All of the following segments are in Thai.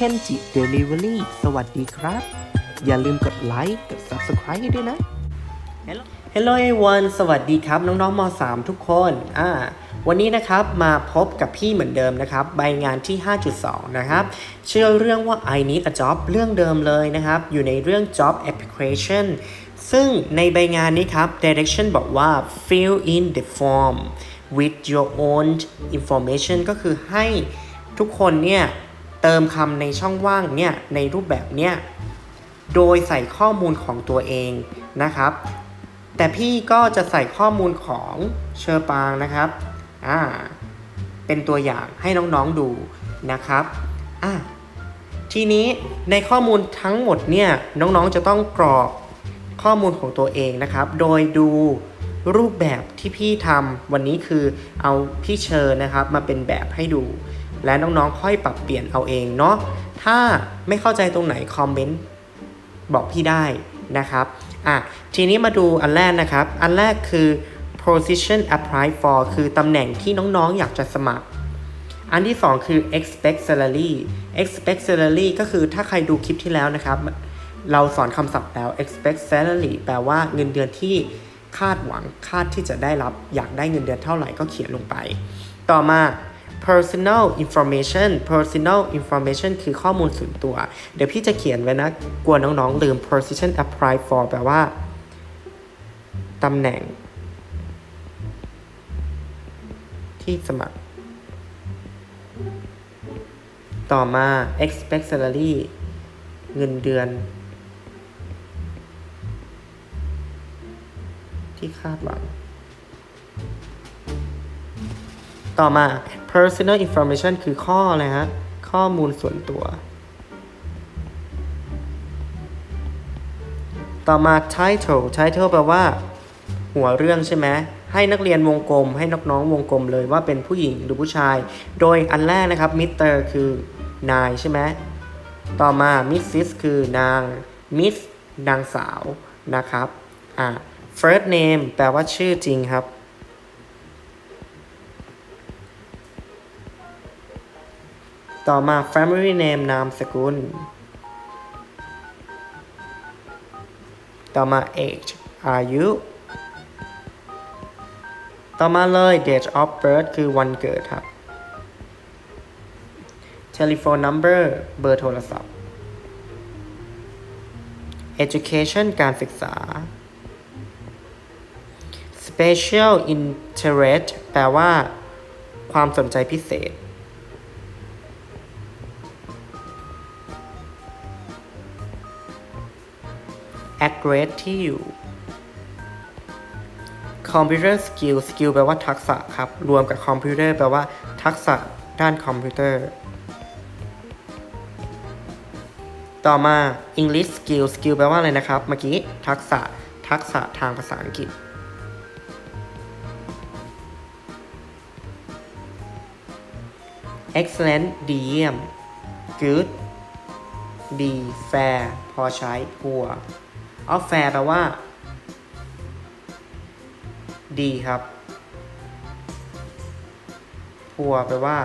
คนจิ Delivery สวัสดีครับ อย่าลืมกดไลค์กด Subscribe ให้ด้วยนะ Hello Hello everyone สวัสดีครับ น้องๆม 3 ทุกคนอ่าวันนี้นะครับมาพบกับพี่เหมือนเดิมนะครับ ใบงานที่ 5.2 นะครับชื่อเรื่องว่า I need a job เรื่องเดิมเลยนะครับ อยู่ในเรื่อง job application ซึ่งในใบงานนี้ครับ direction บอกว่า fill in the form with your own information ก็คือให้ทุกคนเนี่ย เติมคำในช่องว่างเนี่ยในรูปแบบเนี่ยโดยใส่ข้อมูลของตัวเองนะครับ แต่พี่ก็จะใส่ข้อมูลของเชอร์ปางนะครับอ่าเป็นตัวอย่างให้น้องๆดูนะครับอะทีนี้ในข้อมูลทั้งหมดเนี่ยน้องๆจะต้องกรอกข้อมูลของตัวเองนะครับ โดยดูรูปแบบที่พี่ทำวันนี้คือเอาพี่เชอร์นะครับมาเป็นแบบให้ดู และน้องๆค่อยปรับเปลี่ยนเอาเองเนาะถ้าไม่เข้าใจตรงไหนคอมเมนต์บอกพี่ได้นะครับอะทีนี้มาดูอันแรกนะครับ อันแรกคือ position apply for คือตำแหน่งที่น้องๆอยากจะสมัคร อันที่ 2 คือ expect salary expect salary ก็คือถ้าใครดูคลิปที่แล้วนะครับ เราสอนคำศัพท์แล้ว expect salary แปลว่าเงินเดือนที่คาดหวังคาดที่จะได้รับ อยากได้เงินเดือนเท่าไหร่ก็เขียนลงไป ต่อมา personal information personal information คือข้อมูลส่วนตัว เดี๋ยวพี่จะเขียนไว้นะ กลัวน้องๆ ลืม position apply for แปลว่า ตำแหน่ง ที่สมัคร ต่อมา expect salary เงินเดือน ที่คาดหวังต่อมา personal information คือข้ออะไรฮะ ข้อมูลส่วนตัว ต่อมา title title แปลว่า หัวเรื่องใช่ไหมให้นักเรียนวงกลม ให้น้องๆวงกลมเลยว่าเป็นผู้หญิงหรือผู้ชาย โดยอันแรกนะครับ Mr คือนายใช่ไหมต่อมา Mrs คือนาง Miss นางสาวนะครับอ่า first name แปลว่าชื่อจริงครับ ต่อมา family name นามสกุล ต่อมา age อายุ ต่อมาเลย date of birth คือวันเกิดครับ telephone number เบอร์โทรศัพท์ education การศึกษา special interest แปลว่า ความสนใจพิเศษ address ที่อยู่ computer skill skill แปลว่าทักษะครับ รวมกับ computer แปลว่าทักษะด้านคอมพิวเตอร์ ต่อมา English skill skill แปลว่าอะไรนะครับ เมื่อกี้ทักษะทักษะทางภาษาอังกฤษ excellent ดีเยี่ยม good ดี fair พอใช้ poor เอา fair แปลว่า ดีครับ poor แปลว่า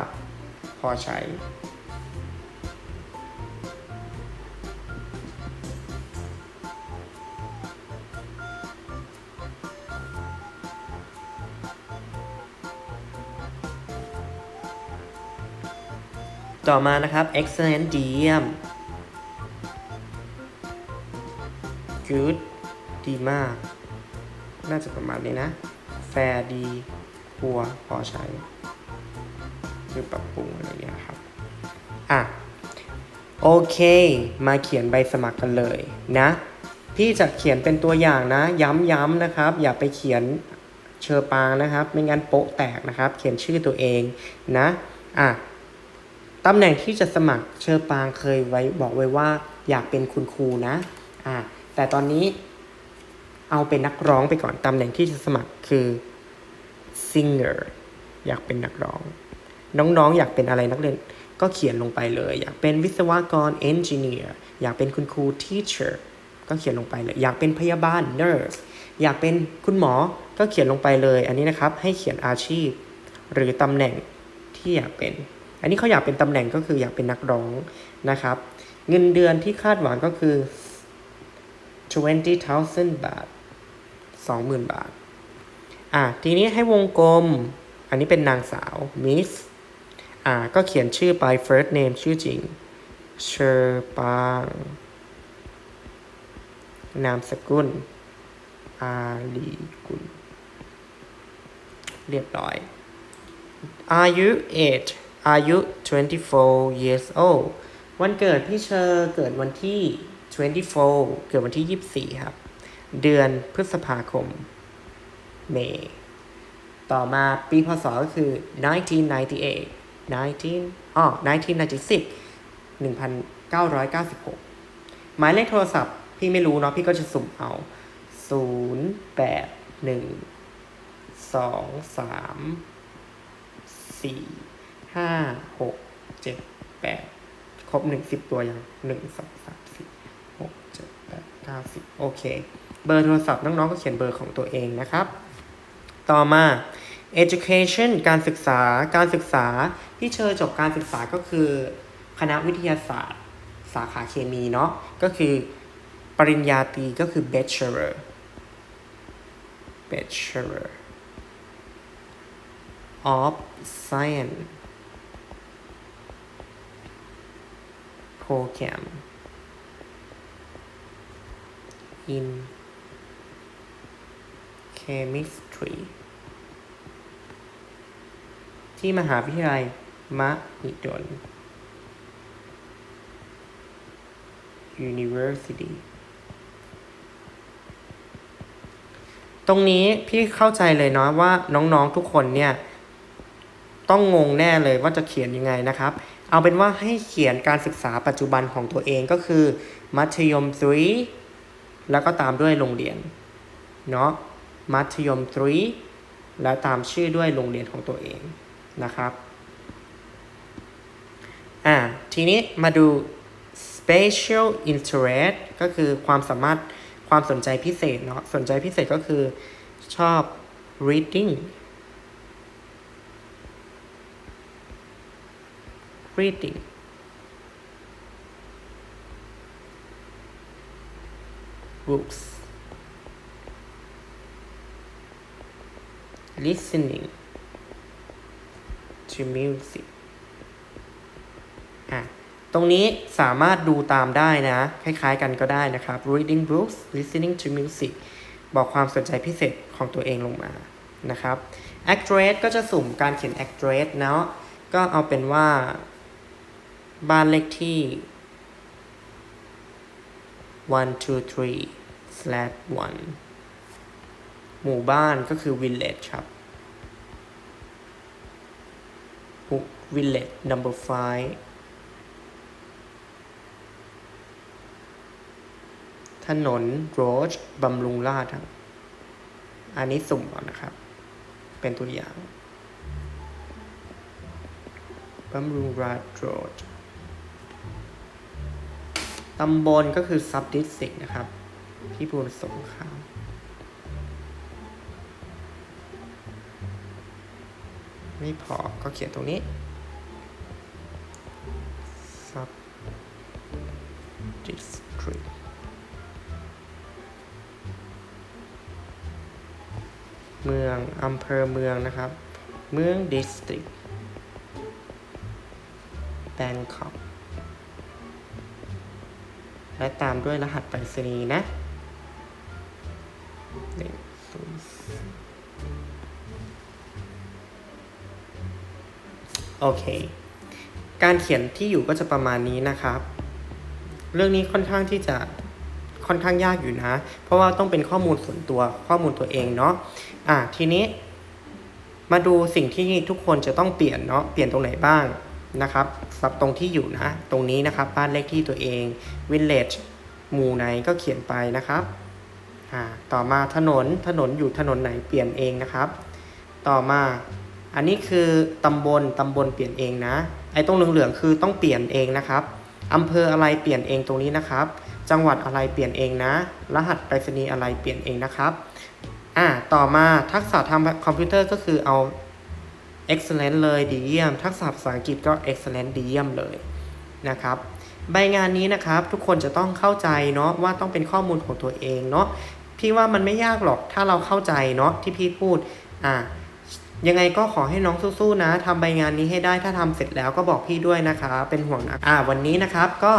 พอใช้ ต่อมานะครับ excellent ดีเยี่ยม good ดีมาก น่าจะประมาณนี้นะ fair ดี poor พอใช้คือปรับปรุงอะไรอย่างเงี้ยครับ อะ โอเค มาเขียนใบสมัครกันเลยนะ พี่จะเขียนเป็นตัวอย่างนะ ย้ำๆนะครับ อย่าไปเขียนเชอปางนะครับ ไม่งั้นโป๊ะแตกนะครับ เขียนชื่อตัวเองนะ อะตำแหน่งที่จะสมัครเชอปางเคยไว้บอกไว้ว่า อยากเป็นคุณครูนะ อ่า แต่ตอนนี้เอาเป็นนักร้องไปก่อนตำแหน่งที่จะสมัครคือ singer อยากเป็นนักร้อง น้องๆ อยากเป็นอะไรนักเรียนก็เขียนลงไปเลย อยากเป็นวิศวกร engineer อยากเป็นคุณครู teacher ก็เขียนลงไปเลย อยากเป็นพยาบาล nurse อยากเป็นคุณหมอก็เขียนลงไปเลย อันนี้นะครับให้เขียนอาชีพ หรือตำแหน่งที่อยากเป็น อันนี้เขาอยากเป็นตำแหน่งก็คืออยากเป็นนักร้องนะครับ เงินเดือนที่คาดหวังก็คือ 20,000 บาท 20,000 บาท อะ ทีนี้ให้วงกลม อันนี้เป็นนางสาว Miss อ่าก็เขียนชื่อไป first name ชื่อจริง เชอร์ปาง นามสกุล อาลีกุล เรียบร้อยอายุ8อายุ24 years old วันเกิดพี่เชอร์เกิดวันที่ 24 เกิดวันที่ 24 ครับ เดือนพฤษภาคม เมษต่อมาปีพศก็คือ 1998 19อ๋อ1996 1996 หมายเลขโทรศัพท์ พี่ไม่รู้เนาะพี่ก็จะสุ่มเอา 0 8 1 2 3 4 5 6 7 8ครบ1 10ตัวยัง1 2 3 4 90 โอเค เบอร์โทรศัพท์น้องๆก็เขียนเบอร์ของตัวเองนะครับ ต่อมา education การศึกษา การศึกษาที่เชอจบการศึกษาก็คือ คณะวิทยาศาสตร์ สาขาเคมีเนาะ ก็คือปริญญาตรีก็คือ bachelor bachelor of science program in chemistry ที่มหาวิทยาลัยมหิดล University ตรงนี้พี่เข้าใจเลยเนาะว่าน้องๆทุกคนเนี่ย ต้องงงแน่เลยว่าจะเขียนยังไงนะครับ เอาเป็นว่าให้เขียนการศึกษาปัจจุบันของตัวเองก็คือ มัธยมตรี แล้วก็ตามด้วยโรงเรียนเนาะมัธยมตรีแล้วตามชื่อด้วยโรงเรียนของตัวเองนะครับอ่าทีนี้มาดู special interest ก็คือความสามารถความสนใจพิเศษเนาะสนใจพิเศษก็คือชอบ reading reading books listening to music อะ ตรงนี้สามารถดูตามได้นะ คล้ายๆกันก็ได้นะครับ reading books listening to music บอกความสนใจพิเศษของตัวเองลงมา นะครับ address ก็จะสุ่มการเขียน address เนาะ ก็เอาเป็นว่า บ้านเลขที่ one two three slash one หมู่บ้านก็คือ village ครับ village number five ถนนโรดบำรุงราษฎร์ครับ อันนี้สุ่มก่อนนะครับ เป็นตัวอย่างบำรุงราษฎร์โรด ตำบลก็คือ sub district นะครับพิบูลสงครามไม่พอก็เขียนตรงนี้ sub district เมืองอำเภอเมืองนะครับ เมือง district Bangkok และตามด้วยรหัสไปรษณีย์นะโอเค การเขียนที่อยู่ก็จะประมาณนี้นะครับ เรื่องนี้ค่อนข้างที่จะค่อนข้างยากอยู่นะ เพราะว่าต้องเป็นข้อมูลส่วนตัวข้อมูลตัวเองเนาะ อะทีนี้ มาดูสิ่งที่ทุกคนจะต้องเปลี่ยนเนาะ เปลี่ยนตรงไหนบ้าง นะครับสับตรงที่อยู่นะ ตรงนี้นะครับบ้านเลขที่ตัวเอง village หมู่ไหนก็เขียนไปนะครับอ่าต่อมาถนนถนนอยู่ถนนไหนเปลี่ยนเองนะครับ ต่อมาอันนี้คือตำบลตำบลเปลี่ยนเองนะ ไอ้ตรงเหลืองๆคือต้องเปลี่ยนเองนะครับอำเภออะไรเปลี่ยนเองตรงนี้นะครับ จังหวัดอะไรเปลี่ยนเองนะ รหัสไปรษณีย์อะไรเปลี่ยนเองนะครับอ่าต่อมาทักษะทางคอมพิวเตอร์ก็คือเอา excellent เลยดีเยี่ยม ทักษะภาษาอังกฤษก็ excellent ดีเยี่ยมเลยนะครับใบงานนี้นะครับทุกคนจะต้องเข้าใจเนาะว่าต้องเป็นข้อมูลของตัวเองเนาะพี่ว่ามันไม่ยากหรอกถ้าเราเข้าใจเนาะที่พี่พูดอ่ายังไงก็ขอให้น้องสู้ๆนะทำใบงานนี้ให้ได้ถ้าทำเสร็จแล้วก็บอกพี่ด้วยนะคะเป็นห่วงนะอ่าวันนี้นะครับก็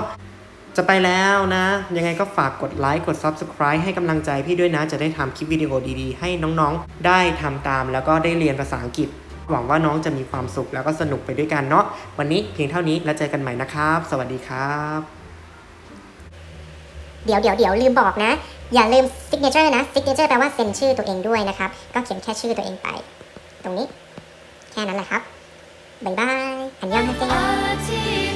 จะไปแล้วนะ ยังไงก็ฝากกดไลค์กด Subscribe ให้กำลังใจพี่ด้วยนะ จะได้ทำคลิปวิดีโอดีๆ ให้น้องๆ ได้ทำตามแล้วก็ได้เรียนภาษาอังกฤษ หวังว่าน้องจะมีความสุขแล้วก็สนุกไปด้วยกันเนาะวันนี้เพียงเท่านี้แล้วเจอกันใหม่นะครับ สวัสดีครับเดี๋ยวเดี๋ยวเดี๋ยวลืมบอกนะ อย่าลืมซิกเนเจอร์นะซิกเนเจอร์แปลว่าเซ็นชื่อตัวเองด้วยนะครับ ก็เขียนแค่ชื่อตัวเองไป ตรงนี้ แค่นั้นแหละครับ บ๊ายบาย อันยองฮาเซโย